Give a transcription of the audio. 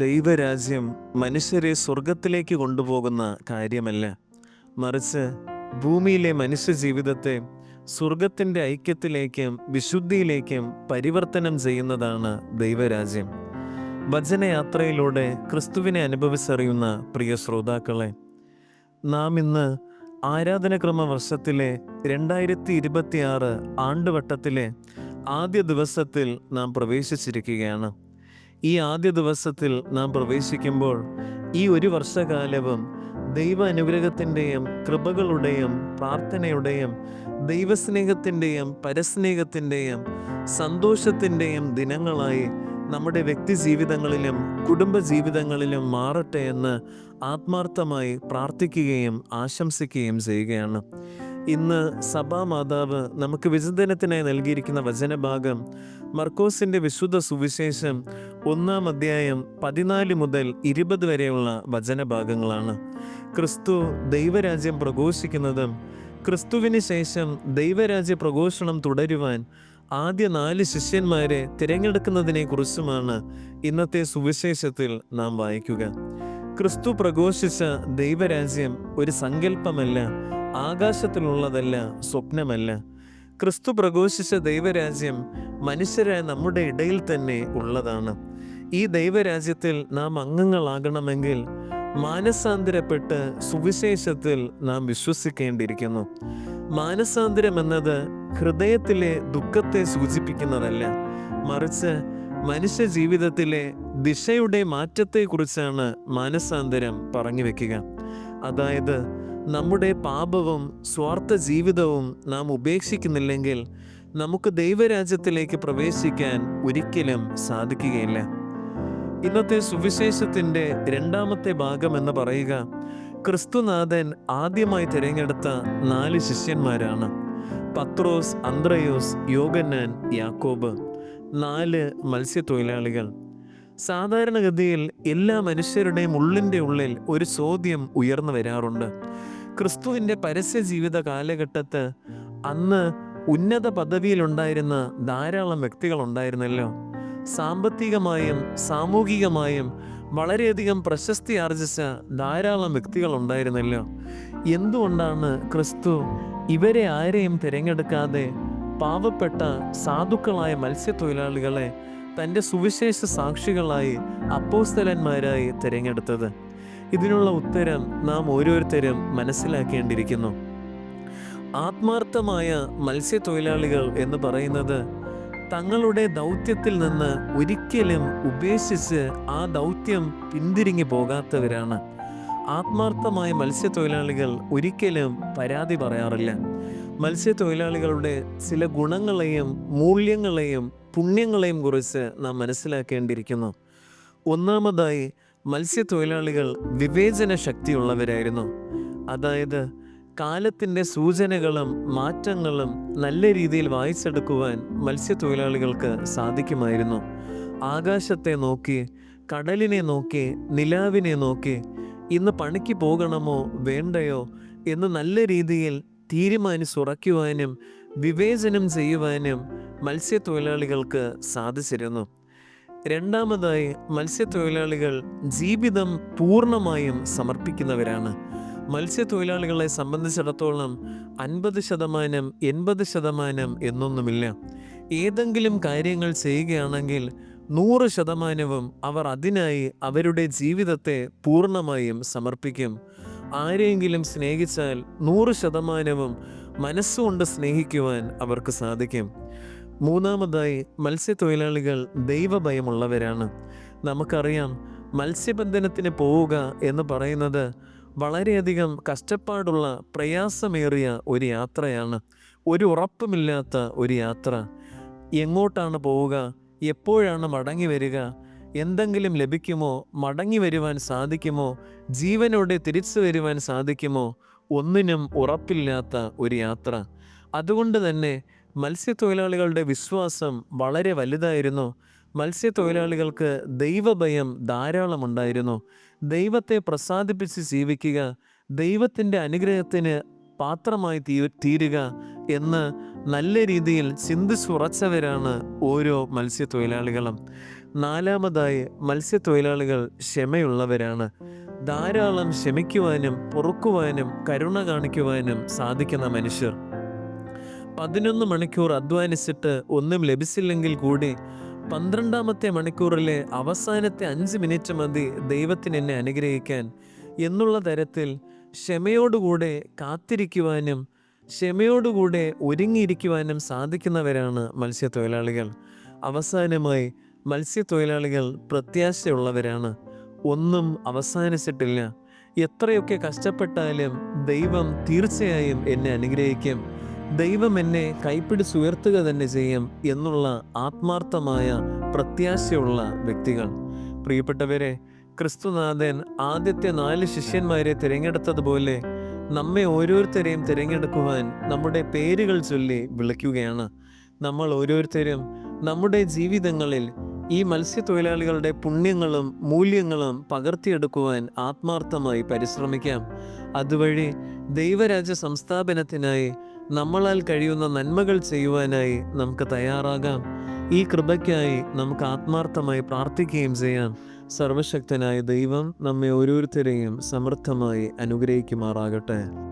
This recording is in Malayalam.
ദൈവരാജ്യം മനുഷ്യരെ സ്വർഗത്തിലേക്ക് കൊണ്ടുപോകുന്ന കാര്യമല്ല. മറിച്ച് ഭൂമിയിലെ മനുഷ്യ ജീവിതത്തെ സ്വർഗത്തിന്റെ ഐക്യത്തിലേക്കും വിശുദ്ധിയിലേക്കും പരിവർത്തനം ചെയ്യുന്നതാണ് ദൈവരാജ്യം. വചനയാത്രയിലൂടെ ക്രിസ്തുവിനെ അനുഭവിച്ചറിയുന്ന പ്രിയ ശ്രോതാക്കളെ നാം ഇന്ന് ആരാധനക്രമ വർഷത്തിലെ രണ്ടായിരത്തി ഇരുപത്തിയാറ് ആണ്ടുവട്ടത്തിലെ ആദ്യ ദിവസത്തിൽ നാം പ്രവേശിച്ചിരിക്കുകയാണ്. ഈ ആദ്യ ദിവസത്തിൽ നാം പ്രവേശിക്കുമ്പോൾ ഈ ഒരു വർഷകാലവും ദൈവ അനുഗ്രഹത്തിന്റെയും കൃപകളുടെയും പ്രാർത്ഥനയുടെയും ദൈവസ്നേഹത്തിന്റെയും പരസ്നേഹത്തിന്റെയും സന്തോഷത്തിന്റെയും ദിനങ്ങളായി നമ്മുടെ വ്യക്തി ജീവിതങ്ങളിലും കുടുംബ ജീവിതങ്ങളിലും മാറട്ടെ എന്ന് ആത്മാർത്ഥമായി പ്രാർത്ഥിക്കുകയും ആശംസിക്കുകയും ചെയ്യുകയാണ്. ഇന്ന് സഭാമാതാവ് നമുക്ക് വിചിന്തനത്തിനായി നൽകിയിരിക്കുന്ന വചനഭാഗം മർക്കോസിന്റെ വിശുദ്ധ സുവിശേഷം ഒന്നാം അധ്യായം പതിനാല് മുതൽ ഇരുപത് വരെയുള്ള വചനഭാഗങ്ങളാണ്. ക്രിസ്തു ദൈവരാജ്യം പ്രഘോഷിക്കുന്നതും ക്രിസ്തുവിന് ശേഷം ദൈവരാജ്യ പ്രഘോഷണം തുടരുവാൻ ആദ്യ നാല് ശിഷ്യന്മാരെ തിരഞ്ഞെടുക്കുന്നതിനെ കുറിച്ചുമാണ് ഇന്നത്തെ സുവിശേഷത്തിൽ നാം വായിക്കുക. ക്രിസ്തു പ്രഘോഷിച്ച ദൈവരാജ്യം ഒരു സങ്കല്പമല്ല ആകാശത്തിലുള്ളതല്ല സ്വപ്നമല്ല. ക്രിസ്തു പ്രഘോഷിച്ച ദൈവരാജ്യം മനുഷ്യരായ നമ്മുടെ ഇടയിൽ തന്നെ ഉള്ളതാണ്. ഈ ദൈവരാജ്യത്തിൽ നാം അംഗങ്ങളാകണമെങ്കിൽ മാനസാന്തരപ്പെട്ട് സുവിശേഷത്തിൽ നാം വിശ്വസിക്കേണ്ടിയിരിക്കുന്നു. മാനസാന്തരം എന്നത് ഹൃദയത്തിലെ ദുഃഖത്തെ സൂചിപ്പിക്കുന്നതല്ല. മറിച്ച് മനുഷ്യ ജീവിതത്തിലെ ദിശയുടെ മാറ്റത്തെക്കുറിച്ചാണ് മാനസാന്തരം പറഞ്ഞു വെക്കുക അതായത് നമ്മുടെ പാപവും സ്വാർത്ഥ ജീവിതവും നാം ഉപേക്ഷിക്കുന്നില്ലെങ്കിൽ നമുക്ക് ദൈവരാജ്യത്തിലേക്ക് പ്രവേശിക്കാൻ ഒരിക്കലും സാധിക്കുകയില്ല. ഇന്നത്തെ സുവിശേഷത്തിന്റെ രണ്ടാമത്തെ ഭാഗം എന്ന് പറയുക ക്രിസ്തുനാഥൻ ആദ്യമായി തിരഞ്ഞെടുത്ത നാല് ശിഷ്യന്മാരാണ്. പത്രോസ് അന്ത്രയോസ് യോഗന്നാൻ യാക്കോബ്. നാല് മത്സ്യത്തൊഴിലാളികൾ. സാധാരണഗതിയിൽ എല്ലാ മനുഷ്യരുടെയും ഉള്ളിന്റെ ഉള്ളിൽ ഒരു ചോദ്യം ഉയർന്നു വരാറുണ്ട്. ക്രിസ്തുവിന്റെ പരസ്യ ജീവിത കാലഘട്ടത്ത് അന്ന് ഉന്നത പദവിയിലുണ്ടായിരുന്ന ധാരാളം വ്യക്തികൾ ഉണ്ടായിരുന്നല്ലോ സാമ്പത്തികമായും സാമൂഹികമായും വളരെയധികം പ്രശസ്തി ആർജിച്ച ധാരാളം വ്യക്തികൾ ഉണ്ടായിരുന്നല്ലോ എന്തുകൊണ്ടാണ് ക്രിസ്തു ഇവരെ ആരെയും തിരഞ്ഞെടുക്കാതെ പാവപ്പെട്ട സാധുക്കളായ മത്സ്യത്തൊഴിലാളികളെ തന്റെ സുവിശേഷ സാക്ഷികളായി അപ്പോസ്തലന്മാരായി തിരഞ്ഞെടുത്തത്? ഇതിനുള്ള ഉത്തരം നാം ഓരോരുത്തരും മനസ്സിലാക്കേണ്ടിയിരിക്കുന്നു. ആത്മാർത്ഥമായ മത്സ്യത്തൊഴിലാളികൾ എന്ന് പറയുന്നത് തങ്ങളുടെ ദൗത്യത്തിൽ നിന്ന് ഒരിക്കലും ഉപേക്ഷിച്ച് ആ ദൗത്യം പിന്തിരിഞ്ഞു പോകാത്തവരാണ്. ആത്മാർത്ഥമായ മത്സ്യത്തൊഴിലാളികൾ ഒരിക്കലും പരാതി പറയാറില്ല. മത്സ്യത്തൊഴിലാളികളുടെ ചില ഗുണങ്ങളെയും മൂല്യങ്ങളെയും പുണ്യങ്ങളെയും കുറിച്ച് നാം മനസ്സിലാക്കേണ്ടിയിരിക്കുന്നു. ഒന്നാമതായി മത്സ്യത്തൊഴിലാളികൾ വിവേചന ശക്തിയുള്ളവരായിരുന്നു. അതായത് കാലത്തിന്റെ സൂചനകളും മാറ്റങ്ങളും നല്ല രീതിയിൽ വായിച്ചെടുക്കുവാൻ മത്സ്യത്തൊഴിലാളികൾക്ക് സാധിക്കുമായിരുന്നു. ആകാശത്തെ നോക്കി കടലിനെ നോക്കി നിലാവിനെ നോക്കി ഇന്ന് പണിക്ക് പോകണമോ വേണ്ടയോ എന്ന് നല്ല രീതിയിൽ തീരുമാനിച്ചുറയ്ക്കുവാനും വിവേചനം ചെയ്യുവാനും മത്സ്യത്തൊഴിലാളികൾക്ക് സാധിച്ചിരുന്നു. രണ്ടാമതായി മത്സ്യത്തൊഴിലാളികൾ ജീവിതം പൂർണമായും സമർപ്പിക്കുന്നവരാണ്. മത്സ്യത്തൊഴിലാളികളെ സംബന്ധിച്ചിടത്തോളം അൻപത് ശതമാനം എൺപത് ശതമാനം എന്നൊന്നുമില്ല. ഏതെങ്കിലും കാര്യങ്ങൾ ചെയ്യുകയാണെങ്കിൽ നൂറ് ശതമാനവും അവർ അതിനായി അവരുടെ ജീവിതത്തെ പൂർണമായും സമർപ്പിക്കും. ആരെയെങ്കിലും സ്നേഹിച്ചാൽ നൂറ് ശതമാനവും മനസ്സുകൊണ്ട് സ്നേഹിക്കുവാൻ അവർക്ക് സാധിക്കും. മൂന്നാമതായി മത്സ്യത്തൊഴിലാളികൾ ദൈവഭയമുള്ളവരാണ്. നമുക്കറിയാം മത്സ്യബന്ധനത്തിന് പോവുക എന്ന് പറയുന്നത് വളരെയധികം കഷ്ടപ്പാടുള്ള പ്രയാസമേറിയ ഒരു യാത്രയാണ്. ഒരു ഉറപ്പുമില്ലാത്ത ഒരു യാത്ര. എങ്ങോട്ടാണ് പോവുക എപ്പോഴാണ് മടങ്ങി വരിക എന്തെങ്കിലും ലഭിക്കുമോ മടങ്ങി വരുവാൻ സാധിക്കുമോ ജീവനോടെ തിരിച്ചു വരുവാൻ സാധിക്കുമോ ഒന്നിനും ഉറപ്പില്ലാത്ത ഒരു യാത്ര. അതുകൊണ്ട് തന്നെ മത്സ്യത്തൊഴിലാളികളുടെ വിശ്വാസം വളരെ വലുതായിരുന്നു. മത്സ്യത്തൊഴിലാളികൾക്ക് ദൈവഭയം ധാരാളമുണ്ടായിരുന്നു. ദൈവത്തെ പ്രസാദിപ്പിച്ച് ജീവിക്കുക ദൈവത്തിന്റെ അനുഗ്രഹത്തിന് പാത്രമായി തീ തീരുക എന്ന് നല്ല രീതിയിൽ ചിന്തിച്ചുറച്ചവരാണ് ഓരോ മത്സ്യത്തൊഴിലാളികളും. നാലാമതായി മത്സ്യത്തൊഴിലാളികൾ ക്ഷമയുള്ളവരാണ്. ധാരാളം ക്ഷമിക്കുവാനും പൊറുക്കുവാനും കരുണ കാണിക്കുവാനും സാധിക്കുന്ന മനുഷ്യർ. പതിനൊന്ന് മണിക്കൂർ അധ്വാനിച്ചിട്ട് ഒന്നും ലഭിച്ചില്ലെങ്കിൽ കൂടി പന്ത്രണ്ടാമത്തെ മണിക്കൂറിലെ അവസാനത്തെ അഞ്ച് മിനിറ്റ് മതി ദൈവത്തിന് എന്നെ അനുഗ്രഹിക്കാൻ എന്നുള്ള തരത്തിൽ ക്ഷമയോടുകൂടെ കാത്തിരിക്കുവാനും ക്ഷമയോടുകൂടെ ഒരുങ്ങിയിരിക്കുവാനും സാധിക്കുന്നവരാണ് മത്സ്യത്തൊഴിലാളികൾ. അവസാനമായി മത്സ്യത്തൊഴിലാളികൾ പ്രത്യാശയുള്ളവരാണ്. ഒന്നും അവസാനിച്ചിട്ടില്ല. എത്രയൊക്കെ കഷ്ടപ്പെട്ടാലും ദൈവം തീർച്ചയായും എന്നെ അനുഗ്രഹിക്കും. ദൈവം എന്നെ കൈപ്പിടിച്ചുയർത്തുക തന്നെ ചെയ്യും എന്നുള്ള ആത്മാർത്ഥമായ പ്രത്യാശയുള്ള വ്യക്തികൾ. പ്രിയപ്പെട്ടവരെ ക്രിസ്തുനാഥൻ ആദ്യത്തെ നാല് ശിഷ്യന്മാരെ തിരഞ്ഞെടുത്തതുപോലെ നമ്മെ ഓരോരുത്തരെയും തിരഞ്ഞെടുക്കുവാൻ നമ്മുടെ പേരുകൾ ചൊല്ലി വിളിക്കുകയാണ്. നമ്മൾ ഓരോരുത്തരും നമ്മുടെ ജീവിതങ്ങളിൽ ഈ മത്സ്യത്തൊഴിലാളികളുടെ പുണ്യങ്ങളും മൂല്യങ്ങളും പകർത്തിയെടുക്കുവാൻ ആത്മാർത്ഥമായി പരിശ്രമിക്കാം. അതുവഴി ദൈവരാജ്യ സംസ്ഥാപനത്തിനായി നമ്മളാൽ കഴിയുന്ന നന്മകൾ ചെയ്യുവാനായി നമുക്ക് തയ്യാറാകാം. ഈ കൃപയ്ക്കായി നമുക്ക് ആത്മാർത്ഥമായി പ്രാർത്ഥിക്കുകയും ചെയ്യാം. സർവശക്തനായ ദൈവം നമ്മെ ഓരോരുത്തരെയും സമൃദ്ധമായി അനുഗ്രഹിക്കുമാറാകട്ടെ.